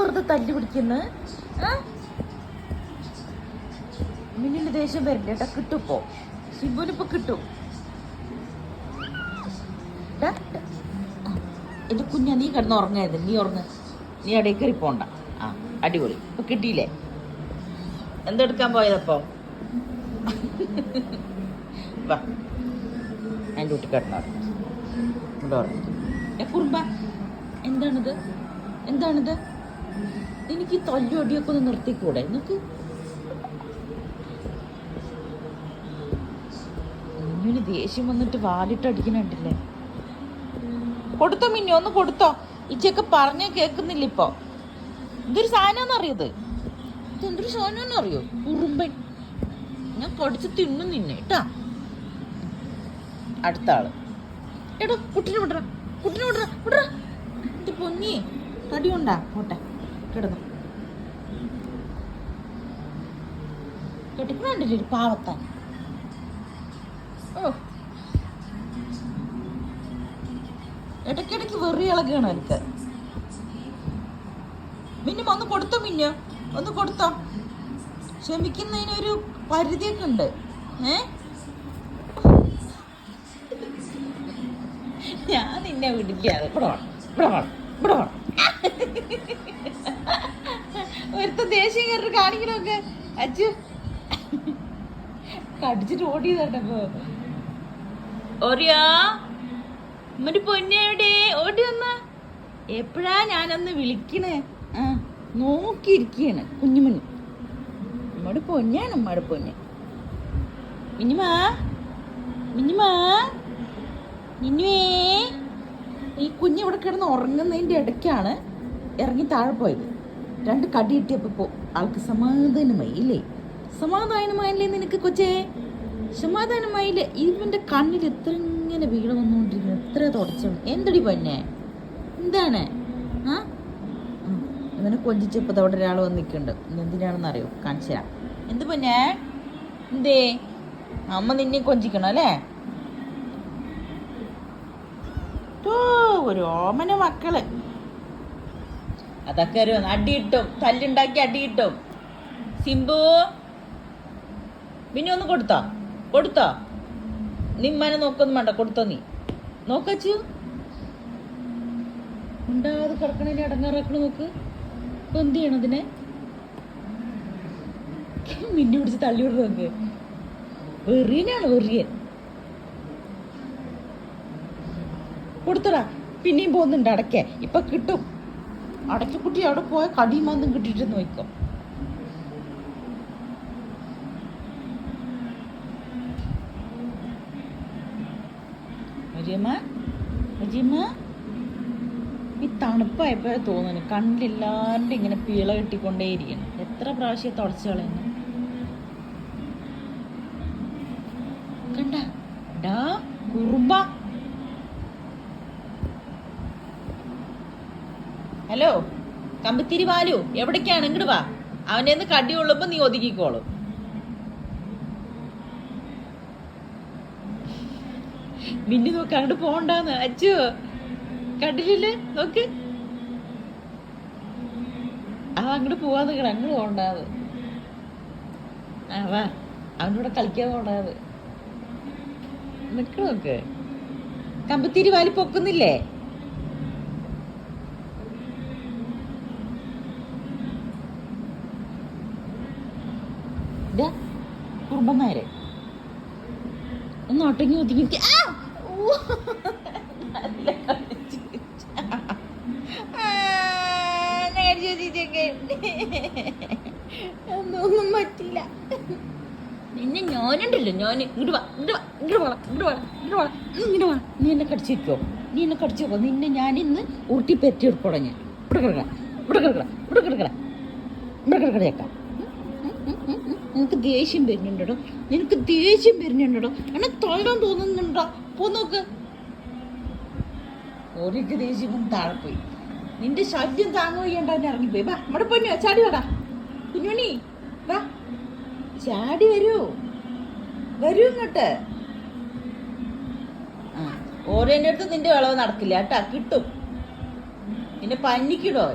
വെറുതെ തല്ലി പിടിക്കുന്നു? മിന്നിന് ദേഷ്യം വരണ്ട? കേട്ടാ കിട്ടും ഇപ്പോ. ശിബുനിപ്പോ കിട്ടും. എന്റെ കുഞ്ഞാ നീ കിടന്ന് ഉറങ്ങരുത്. നീ ഉറങ്ങ. നീ അവിടെ കയറി പോണ്ട. ആ അടിപൊളി. ഇപ്പൊ കിട്ടിയില്ലേ? എന്തെടുക്കാൻ പോയതപ്പോ വാ. വീട്ടിൽ കിടന്നു കുറുമ്പ. എന്താണിത്? എന്താണിത്? എനിക്ക് ഈ തല്ലുവടിയൊക്കെ ഒന്ന് നിർത്തിക്കൂടെ? എന്നൊക്കെ കുഞ്ഞിന് ദേഷ്യം വന്നിട്ട് വാലിട്ട് അടിക്കണുണ്ടല്ലേ? കൊടുത്തോ മിന്നു ഒന്ന് കൊടുത്തോ. ഇച്ചൊക്കെ പറഞ്ഞ കേൾക്കുന്നില്ല ഇപ്പൊ. ഇതൊരു സാധനം അറിയത്? ഇതെന്തൊരു സാധനം അറിയോ? കുറുമ്പൻ ഞാൻ പൊടിച്ച് തിന്നും നിന്നെ കേട്ടാ? അടുത്ത ആൾ. എടോ കുട്ടിനെ വിടറ. കുട്ടിനെ വിടറ വിടറ. എന്റെ പൊന്നി തടി കൊണ്ടാ പോട്ടെ. കിടന്നു കെട്ടിക്കണുണ്ടല്ലേ ഒരു പാവത്താൻ? ഓ. ഇടയ്ക്കിടയ്ക്ക് വെറി ഇളകാണ് എനിക്ക് മിന്നും ഒന്ന് കൊടുത്തോ മിന്നു? ഒന്ന് കൊടുത്തോ? ക്ഷമിക്കുന്നതിനൊരു പരിധിയൊക്കെ ഉണ്ട്. ഏ? ഞാൻ നിന്നെ വിടില്ല. ഇവിടെ വേണം ഇവിടെ വേണം ഇവിടെ വേണം ഒരുത്ത ദേഷ്യം കയറി കാണിക്കണമൊക്കെ. അച്ചു. കടിച്ചിട്ട് ഓടിയതാട്ടപ്പോ. ഓറിയോ മറ്റു പൊന്നയുടെ ഓടി വന്ന. എപ്പോഴാ ഞാനൊന്ന് വിളിക്കണേ? ആ നോക്കിയിരിക്കുകയാണ് കുഞ്ഞുമണി. നമ്മുടെ പൊന്നാണ് നമ്മുടെ പൊന്ന്. മിനിമാ മിനിമാ മിന്നുവേ ഈ കുഞ്ഞ് ഇവിടെ കിടന്ന് ഉറങ്ങുന്നതിന്റെ ഇടയ്ക്കാണ് ഇറങ്ങി താഴെ പോയത്. രണ്ട് കടി കിട്ടിയപ്പോൾ ആൾക്ക് സമാധാനമായി ഇല്ലേ? സമാധാനമായില്ലേ നിനക്ക് കൊച്ചേ? സമാധാനമായില്ലേ? ഇവന്റെ കണ്ണിൽ എത്ര ഇങ്ങനെ വീട് വന്നുകൊണ്ടിരിക്കുന്നു? എത്ര തുടച്ചു എന്തടി പൊന്നെ? എന്താണ്? ആ. ഇവനെ കൊഞ്ചിച്ചപ്പോൾ അവിടെ ഒരാൾ വന്ന് നിൽക്കുന്നുണ്ട്. എന്തിനാണെന്ന് അറിയോ? കാണിച്ചു തരാം. എന്ത് പൊന്നെ? എന്തേ? അമ്മ നിന്നെ കൊഞ്ചിക്കണം അല്ലേ? ഒരു ഓമന മക്കൾ. അതൊക്കെ ഒരു അടിയിട്ടും തല്ലുണ്ടാക്കി അടിയിട്ടും. സിംബു പിന്നെ ഒന്ന് കൊടുത്തോ? കൊടുത്തോ? നിമ്മനെ നോക്കൊന്നും വേണ്ട കൊടുത്തോ നീ. നോക്കച്ചു ഉണ്ടാകാതെ കിടക്കണേനെ അടങ്ങാറാക്കണ നോക്ക്. ഇപ്പൊ എന്ത് ചെയ്യണം അതിനെ? മിന്നു പിടിച്ച് തള്ളി വിടുന്ന നോക്ക്. വെറിയനാണ് വെറിയൻ കൊടുത്തടാ. പിന്നെയും പോകുന്നുണ്ട് അടക്കേ ഇപ്പൊ കിട്ടും. അടയ്ക്കക്കുട്ടി അവിടെ പോയ കടിയും കിട്ടിയിട്ട് നോക്കും ഈ തണുപ്പായപ്പോഴേ തോന്നുന്നു കണ്ടില്ലാണ്ട് ഇങ്ങനെ പിള കെട്ടിക്കൊണ്ടേയിരിക്കണം. എത്ര പ്രാവശ്യം തുടച്ചു കളയുന്നു? കണ്ട? ഡാ കുറുമ്പ. ഹലോ കമ്പിത്തിരി വാലു എവിടേക്കാണ്? ഇങ്ങോട്ട് വാ. നിന്ന് കടി ഉള്ളുമ്പോൾ നീ ഒതുക്കിക്കോളും. മിന്നു നോക്ക് അങ്ങോട്ട് പോണ്ടാന്ന്. അച്ചു കണ്ടില്ലേ നോക്ക്. ആ അങ്ങോട്ട് പോവാൻ നിൽക്കണം അങ്ങോട്ട് പോണ്ടാത് ആ വാ. അവനോട് കളിക്കാൻ പോണ്ടാത് നിക്ക് നോക്ക്. കമ്പത്തിരി വാലി പൊക്കുന്നില്ലേ? ഇതാ കുറുമ്പന്മാര്. ഒന്ന് ഒട്ടങ്ങി ഒതുങ്ങി. ഒന്നും പറ്റില്ല നിന്നെ ഞാനുണ്ടല്ലോ ഞാൻ ഇങ്ങോട്ട് വാ ഇങ്ങോട്ട് വാ ഇങ്ങോട്ട് വാ നീ എന്നെ കടിച്ചു നീ എന്നെ കടിച്ചു നിന്നെ ഞാൻ ഇന്ന് ഉരുട്ടി പെറ്റി എടുക്കോടാ ഞാൻ ഇവിടെ കിടക്കട ഇവിടെ കിടക്കട ഇവിടെ കിടക്കട ഇവിടെ കിടക്കടേക്കാം നിനക്ക് ദേഷ്യം വരുന്നുണ്ടോ നിനക്ക് ദേഷ്യം വരുന്നുണ്ടോ എന്നെ തള്ളാൻ തോന്നുന്നുണ്ടോ? പോ നോക്ക്. ഒരിക്ക് ദേഷ്യം പോയി. നിന്റെ ശല്യം താങ്ങുകയ്യണ്ട ഇറങ്ങിപ്പോയി വാ നമ്മുടെ പൊന്നു ചാടി വാടാ. കുഞ്ഞുണി വാ. ചാടി വരൂ. വരൂ ഇങ്ങോട്ട്. ആ ഓരോന്റെ അടുത്ത് നിന്റെ വിളവ് നടക്കില്ല. കേട്ടാ കിട്ടും. നിന്നെ പന്നിക്കിടോ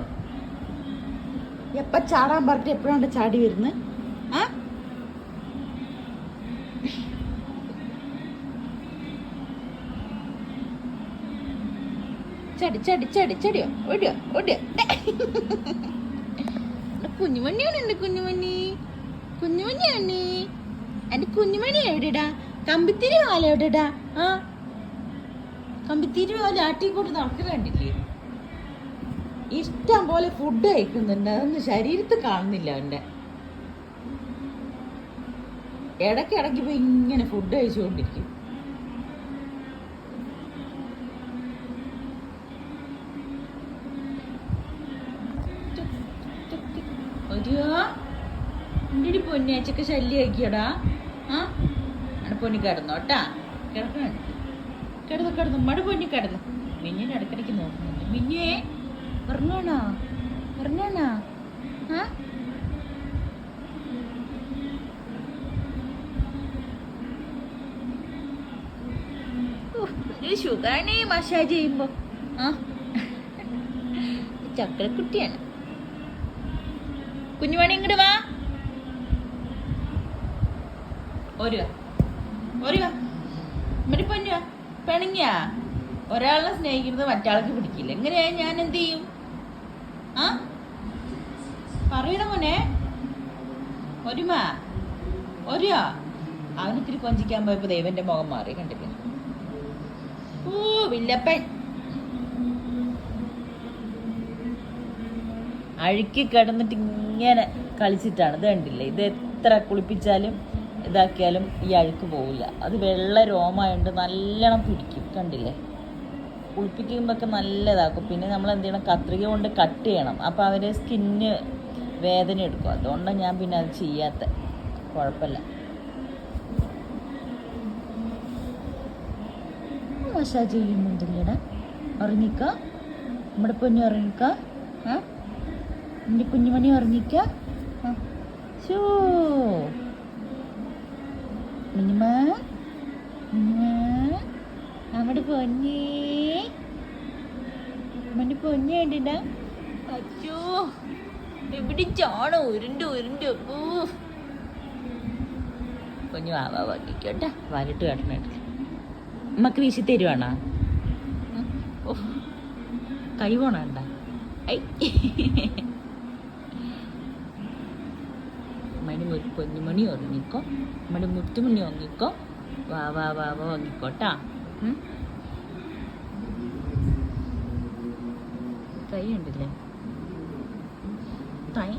എപ്പ ചാടാൻ പറഞ്ഞിട്ട് എപ്പോഴാണ് ചാടി വരുന്നത്? ആ? ചടി ചടി ചടി ചടിയോ? ഓടിയോ? ഓടിയോ? കുഞ്ഞുമണിയാണ് എന്റെ കുഞ്ഞുമണി. കുഞ്ഞുമണിയാണ്. എന്റെ കുഞ്ഞുമണി എവിടെടാ? കമ്പിത്തിരി വാല എവിടെടാ? ആ? കമ്പിത്തിരി വാല ആട്ടിക്കൊണ്ട് നടക്കുന്നുണ്ടില്ലേ ഇഷ്ടം പോലെ ഫുഡ് കഴിക്കുന്നുണ്ട്. അതൊന്നും ശരീരത്ത് കാണുന്നില്ല എന്റെ ഇടയ്ക്കിടയ്ക്ക് പോയി ഇങ്ങനെ ഫുഡ് കഴിച്ചുകൊണ്ടിരിക്കും. പൊന്നിയാച്ചക്ക് ശല്യമാക്കിയടാ ആ? പൊന്നി കിടന്നു കേട്ടാ. കിടക്കണ കിടന്നു കിടന്നു. മട പൊന്നി കിടന്നു. മിന്നിനെ ഇടയ്ക്കിടയ്ക്ക് നോക്കുന്നുണ്ട് മിന്നെ പറഞ്ഞോണോ? പറഞ്ഞോണോ? ആ? ഷുഗറാണ് മസാജ് ചെയ്യുമ്പോ. ആ? ചക്രക്കുട്ടിയാണ്. കുഞ്ഞുമണി ഇങ്ങോട്ട് വാ. ഒരു ഒരാളെ സ്നേഹിക്കുന്നത് മറ്റാൾക്ക് പിടിക്കില്ല. എങ്ങനെയാ ഞാൻ എന്ത് ചെയ്യും? ആ? പറയണ മോനെ. ഒരുമാ ഒരു അവനിത്തിരി കൊഞ്ചിക്കാൻ പോയപ്പോ ദൈവന്റെ മുഖം മാറി കണ്ടില്ലേ ഓ വില്ലപ്പൻ. അഴുക്കി കിടന്നിട്ട് ഇങ്ങനെ കളിച്ചിട്ടാണ്. ഇത് കണ്ടില്ലേ? ഇത് എത്ര കുളിപ്പിച്ചാലും ഇതാക്കിയാലും ഈ അഴുക്ക് പോവില്ല. അത് വെള്ള രോമായോണ്ട് നല്ലോണം പിടിക്കും. കണ്ടില്ലേ? കുളിപ്പിക്കുമ്പോഴൊക്കെ നല്ല ഇതാക്കും പിന്നെ നമ്മൾ എന്ത് ചെയ്യണം കത്രിക കൊണ്ട് കട്ട് ചെയ്യണം. അപ്പോൾ അവരെ സ്കിന്ന് വേദന എടുക്കും. അതുകൊണ്ടാണ് ഞാൻ പിന്നെ അത് ചെയ്യാത്ത. കുഴപ്പമില്ല മസാജ് ചെയ്യുന്നുണ്ടല്ലേടാ? ഉറങ്ങിക്ക? നമ്മുടെ പൊന്നു ഉറങ്ങിക്ക? ആ? എന്റെ കുഞ്ഞുമണി ഉറങ്ങിക്ക? ആ. മിനിമ. നമ്മുടെ പൊന്നേ. നമ്മുടെ പൊന്നു കണ്ടിട്ടാ. അച്ചോ എവിടെ ചാണോ ഉരുണ്ട് ഉരുണ്ട്. ഓ കുഞ്ഞു വാവാ വാങ്ങിക്കോട്ടെ വാലിട്ട് കാട്ടണേട്ടില്ല നമുക്ക് വീശി തരുവാണോ? കൈ പോണണ്ട ഐ. മണി ഒരു പൊന്നുമണി ഉറങ്ങിക്കോ നമ്മുടെ മുത്തുമണി ഉറങ്ങിക്കോ വാ വാ വാ വാ ഉറങ്ങിക്കോട്ടാ തൈ ഉണ്ടല്ലേ ട്വൈ